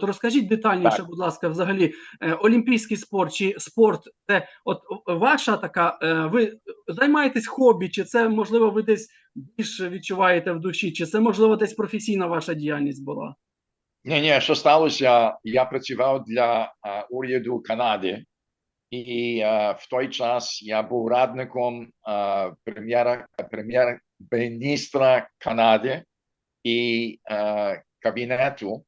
От розкажіть детальніше, Так. будь ласка, взагалі, е, олімпійський спорт чи спорт це от ваша така, е, ви займаєтесь хобі, чи це можливо ви десь більше відчуваєте в душі, чи це можливо десь професійна ваша діяльність була? Ні, ні, що сталося? Я працював для а, уряду Канади, і а, в той час я був радником а, прем'єра прем'єр-міністра Канади і а, кабінету,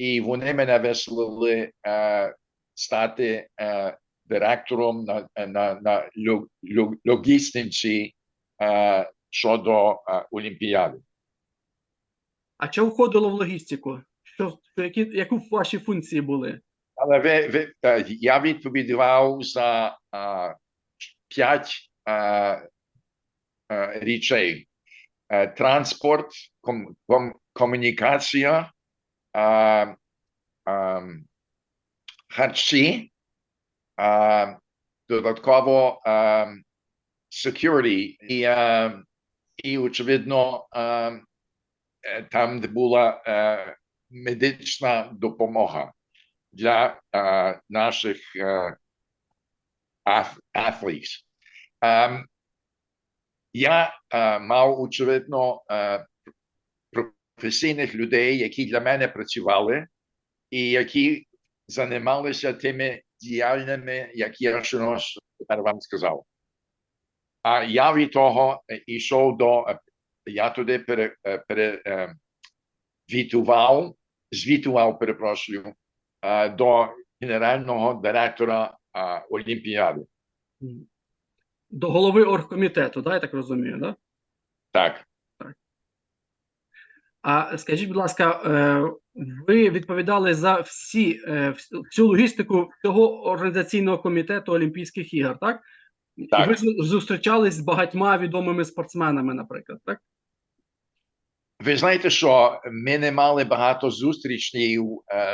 і вони мене вислали а, стати а, директором на, на, на логістиці а, щодо а, Олімпіади. А що входило в логістику? Що які, які ваші функції були? Але ви, ви, е, я відповідав за а, п'ять а, а, речей: Е, транспорт, ком, ком, комунікація, а, а, харчі, а, додатково а, security і, а, і очевидно, а, там, де була е, медична допомога для е, наших аth- athletes. Ем, я е, мав очевидно е, професійних людей, які для мене працювали, і які займалися тими діяльними, як я тепер вам сказав. А я від того е, йшов до е, я туди пере, е, пере, е, вітував, звітував, перепрошую, е, до генерального директора е, Олімпіади. До голови оргкомітету, да, я так розумію, да? Так, А скажіть, будь ласка, е, ви відповідали за всі е, всю логістику всього організаційного комітету Олімпійських ігор, так? Так. ви зустрічались з багатьма відомими спортсменами, наприклад, так? ви знаєте, що ми не мали багато зустрічей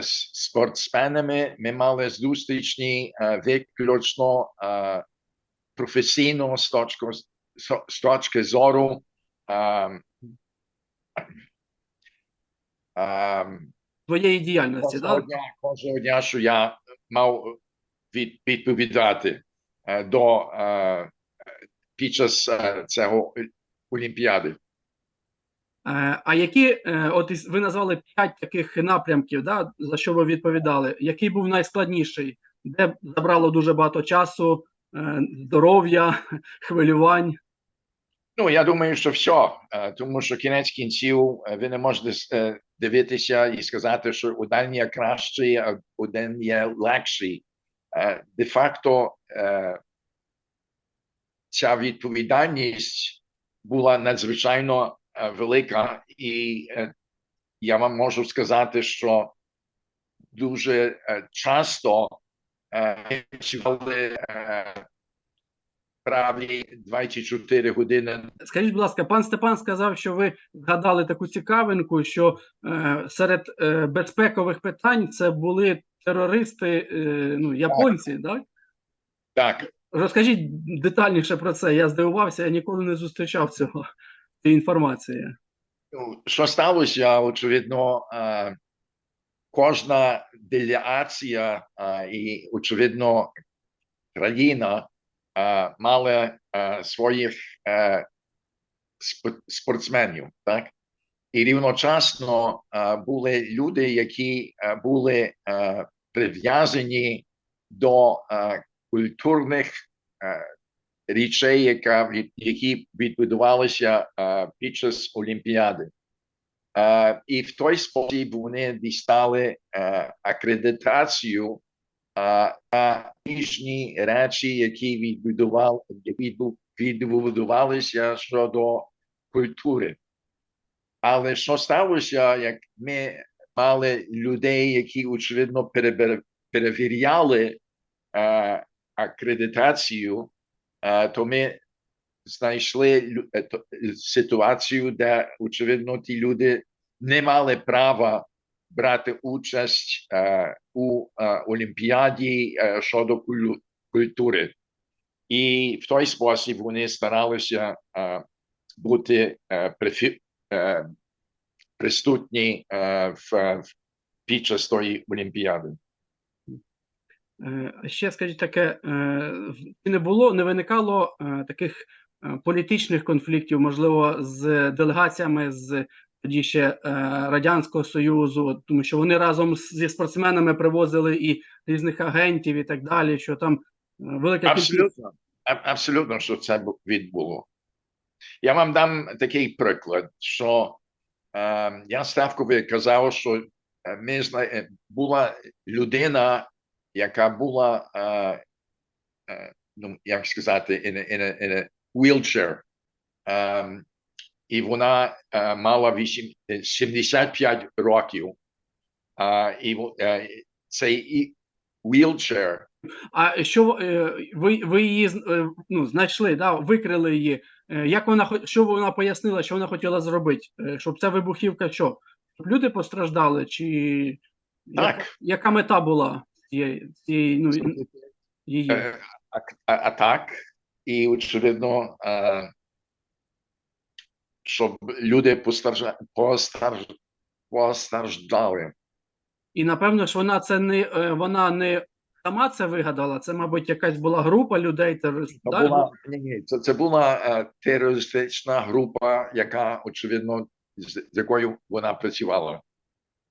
з спортсменами. Ми мали зустрічі е, виключно професійно з точки, з- з точки зору. Е, е, Твоєї діяльності, Кожного так? дня, кожного дня, що я мав від, відповідати е, до е, під час е, цього Олімпіади. Е, А які, е, от ви назвали п'ять таких напрямків, да, за що ви відповідали? Який був найскладніший, де забрало дуже багато часу, е, здоров'я, хвилювань? Ну, я думаю, що все, тому що кінець кінців е, ви не можете е, дивитися і сказати, що один є кращий, а один є легший. Е, Де-факто ця відповідальність була надзвичайно велика, і я вам можу сказати, що дуже часто працювали е, 24 години Скажіть, будь ласка, пан Степан сказав, що ви згадали таку цікавинку, що е, серед е, безпекових питань це були терористи, е, ну, японці, так? Так, Розкажіть детальніше про це. Я здивувався, я ніколи не зустрічав цього цієї інформації. ну, що сталося, очевидно, е, кожна делегація е, і, очевидно, країна е, мала е, своїх е, спортсменів, так? І рівночасно були люди, які були прив'язані до культурних речей, які відбудувалися під час Олімпіади. І в той спосіб вони дістали акредитацію е, на речі, які відбудували, відбудувалися щодо культури. Але що сталося, як ми мали людей, які очевидно перевіряли е, акредитацію, е, то ми знайшли е, ситуацію, де очевидно ті люди не мали права брати участь е, у е, Олімпіаді е, щодо культури. І в той спосіб вони старалися бути присутні в, під час тої Олімпіади. Ще скажіть таке, не було, не виникало таких політичних конфліктів, можливо, з делегаціями з тоді ще е, Радянського Союзу, тому що вони разом зі спортсменами привозили і різних агентів і так далі, що там е, велика. Абсолютно, а- абсолютно, що це відбуло. Я вам дам такий приклад, що е, я Ставкові казав, що е, ми зна... була людина, яка була, е, е, ну, як сказати, in a, in a, in a wheelchair. Е, і вона е, мала 8, е, 75 років. Е, і е, цей і- wheelchair А що ви, ви її ну, знайшли, да, викрили її? Як вона що вона пояснила, що вона хотіла зробити? Щоб ця вибухівка що? Щоб люди постраждали, чи яка, Так. яка мета була цієї, цієї ну, її? А, а, а так, і очевидно, е, щоб люди постарж, постраждали. І напевно ж вона це не е, вона не сама це вигадала. Це, мабуть, якась була група людей. терористів, Це була, ні, ні, це, це була е, терористична група, яка, очевидно, з, з якою вона працювала.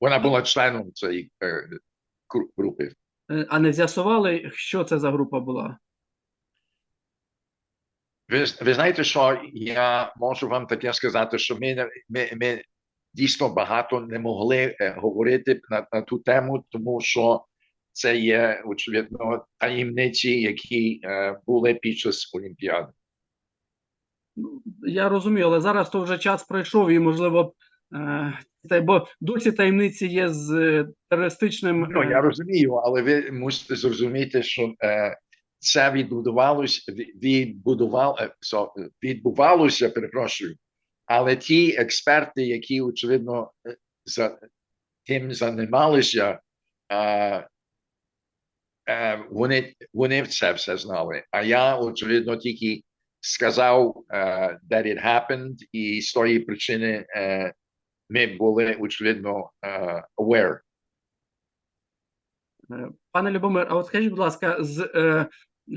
Вона була членом цієї е, групи. Е, А не з'ясували, що це за група була? Ви, ви знаєте, що я можу вам таке сказати, що ми, ми, ми дійсно багато не могли е, говорити на, на ту тему, тому що це є очевидно таємниці, які е, були під час Олімпіади. Ну, Я розумію, але зараз то вже час пройшов, і можливо, е, бо досі таємниці є з е, терористичним. Ну е, я розумію, але ви мусите зрозуміти, що е, це відбудувалося, відбудувало, е, відбувалося, перепрошую. Але ті експерти, які очевидно е, за тим займалися, е, вони, вони це все знали. А я, очевидно, тільки сказав, that it happened, і з тої причини ми були, очевидно, aware. Пане Любомир, а от скажіть, будь ласка, з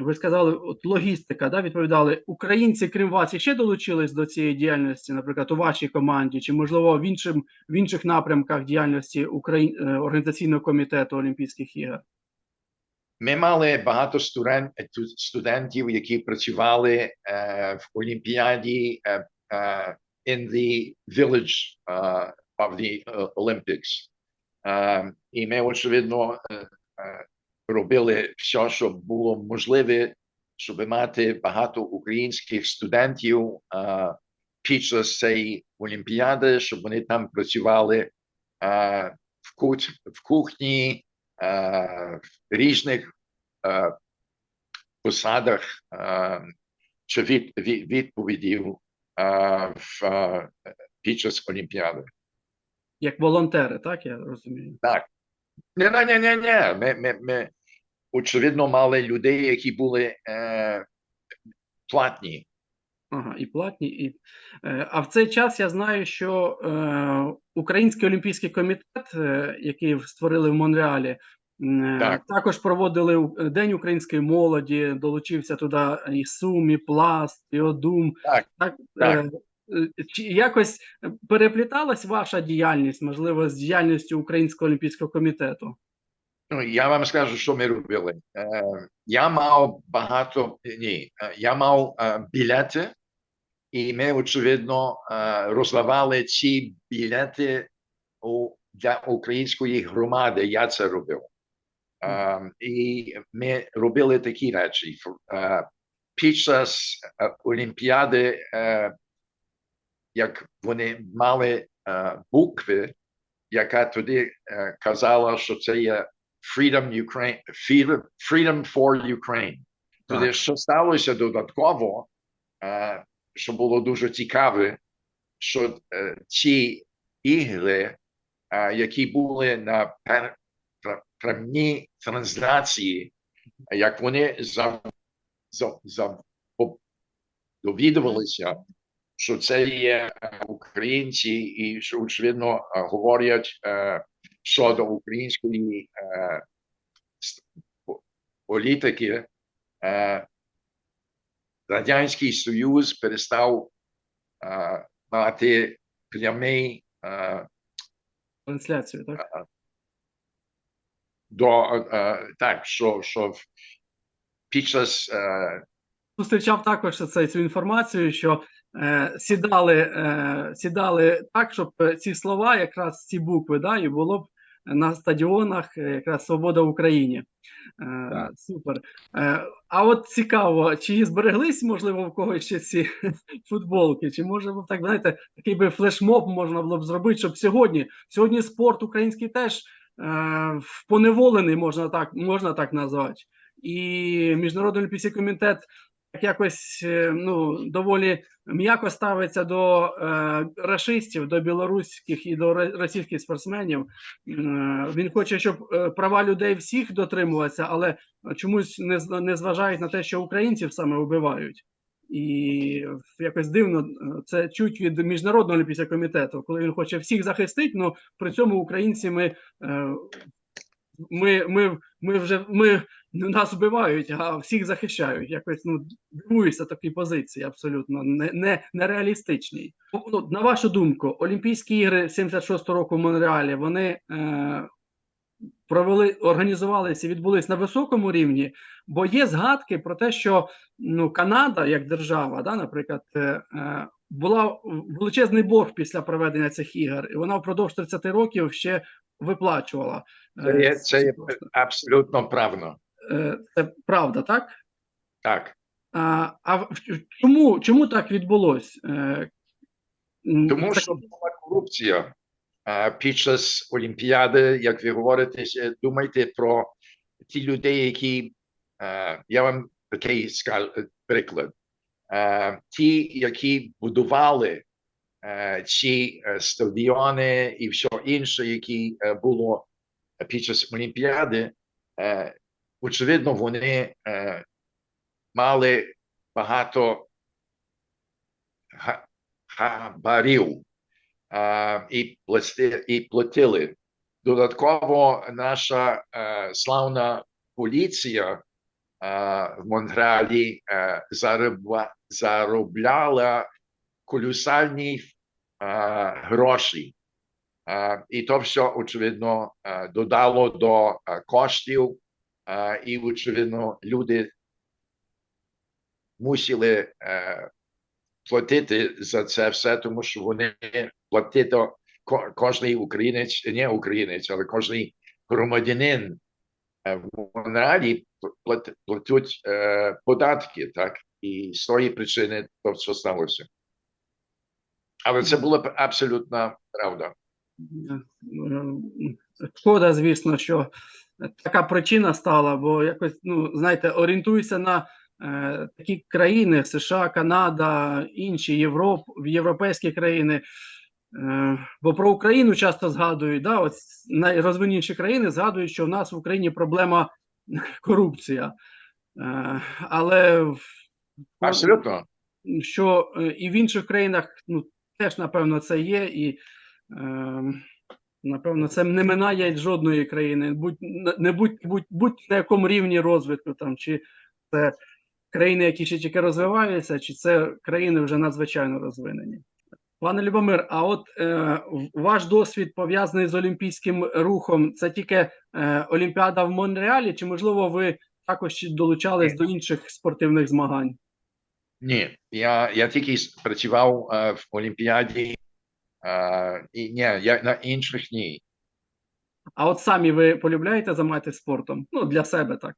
ви сказали, от логістика, да, відповідали. Українці, крім вас, ще долучились до цієї діяльності, наприклад, у вашій команді, чи можливо в іншим в інших напрямках діяльності Україн е, організаційного комітету Олімпійських ігор? Ми мали багато студентів, які працювали е, в Олімпіаді е, е, in the village е, of the е, Olympics. Е, і ми, очевидно, робили все, що було можливе, щоб мати багато українських студентів е, під час цієї Олімпіади, щоб вони там працювали е, в, кут, в кухні, е, в різних е, посадах е, чи від, від, відповідів е, в, е, під час Олімпіади. Як волонтери, так я розумію. Ні, ні, ні, ні, ні. Ми, ми, ми очевидно мали людей, які були е, платні. Ага, і платні, і е, а в цей час я знаю, що е, Український олімпійський комітет, е, який створили в Монреалі, е, Так. також проводили День української молоді, долучився туди і Сум, і Пласт, і Одум. Так, так, так. Е, чи якось перепліталась ваша діяльність, можливо, з діяльністю Українського олімпійського комітету? Ну, я вам скажу, що ми робили. Е, я мав багато ні, е, я мав е, білети, і ми, очевидно, е, роздавали ці білети для української громади. Я це робив. Е, і ми робили такі речі. Е, під час е, Олімпіади, е, як вони мали е, букви, яка тоді е, казала, що це є Freedom Ukraine, Freedom, for Ukraine. Тоді Так. що сталося додатково, е, що було дуже цікаве, що ці ігри, які були на пер, пр- прямій трансляції, як вони за, що це є е, українці, і що очевидно е, говорять е, щодо української політики, Радянський Союз перестав мати прямий Трансляцію, так? до так, що, що під час Зустрічав також цю інформацію, що сідали, е, сідали так, щоб е, ці слова, якраз ці букви, да, і було б на стадіонах е, якраз Свобода в Україні. Е, Так. Супер. Е, а от цікаво, чи збереглись, можливо, в когось ще ці футболки? Чи може б так, знаєте, такий би флешмоб можна було б зробити, щоб сьогодні, сьогодні спорт український теж е, поневолений, можна так, можна так назвати. І Міжнародний олімпійський комітет якось е, ну, доволі м'яко ставиться до е, рашистів, до білоруських і до російських спортсменів. Е, він хоче, щоб е, права людей всіх дотримуватися, але чомусь не, не зважають на те, що українців саме вбивають. І якось дивно е, це чуть від міжнародного олімпійського комітету, коли він хоче всіх захистити, але при цьому українці ми, ми, ми, ми вже ми нас вбивають, а всіх захищають. Якось ну дивуюся такій позиції, абсолютно не, не, нереалістичній. Ну, на вашу думку, Олімпійські ігри 76-го року в Монреалі вони е, провели, організувалися і відбулись на високому рівні, бо є згадки про те, що ну, Канада, як держава, да, наприклад, е, е, була величезний борг після проведення цих ігор, і вона впродовж 30 років ще виплачувала. це є, е, це є абсолютно правильно. Е, Це правда, так? Так. А, а чому, чому так відбулось? Е, Тому так- що була корупція під час Олімпіади, як ви говорите, думайте про ті людей, які е, я вам такий скажу приклад. Ті, які будували ці стадіони і все інше, які було під час Олімпіади, очевидно, вони е, мали багато хабарів е, і, плати, і платили. Додатково наша е, славна поліція е, в Монреалі е, заробляла колосальні е, гроші. І то все, очевидно, додало до коштів, і, очевидно, люди мусили е, платити за це все, тому що вони платити ко- кожний українець, не українець, але кожний громадянин е, в Монреалі плат- платять е, податки, так? І з тої причини то все сталося. Але це була абсолютна правда. Шкода, звісно, що така причина стала, бо якось, ну, знаєте, орієнтуйся на е, такі країни: США, Канада, інші Європ, європейські країни. Е, бо про Україну часто згадують, да, от найрозвиненіші країни згадують, що в нас в Україні проблема корупція. Е, але в- Абсолютно. що е, і в інших країнах ну, теж, напевно, це є, і е, напевно, це не минає жодної країни. Будь не будь, будь, будь на якому рівні розвитку, там, чи це країни, які ще тільки розвиваються, чи це країни вже надзвичайно розвинені. Пане Любомир, а от е, ваш досвід пов'язаний з олімпійським рухом, це тільки е, Олімпіада в Монреалі, чи можливо ви також долучались Ні. до інших спортивних змагань? Ні, я, я тільки працював е, в Олімпіаді, і ні, я на інших ні. А от самі ви полюбляєте займатися спортом? Ну, для себе так.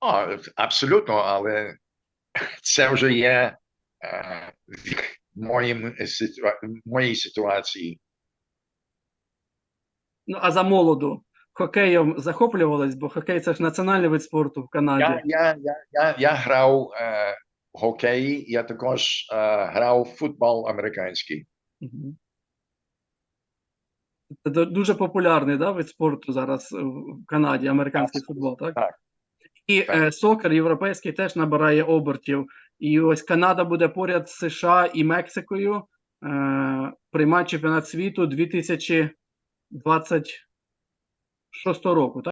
О, абсолютно, але це вже є е, в моїм моїй ситуації. Ну, а за молоду хокеєм захоплювались, бо хокей це ж національний вид спорту в Канаді. Я, я, я, я, я грав е, в хокеї, я також е, грав в футбол американський. Це ду- дуже популярний да, вид спорту зараз в Канаді, американський футбол, так? Так. І Так. е, сокер європейський теж набирає обертів. І ось Канада буде поряд з США і Мексикою е, приймати чемпіонат світу 2000, 26 року, так?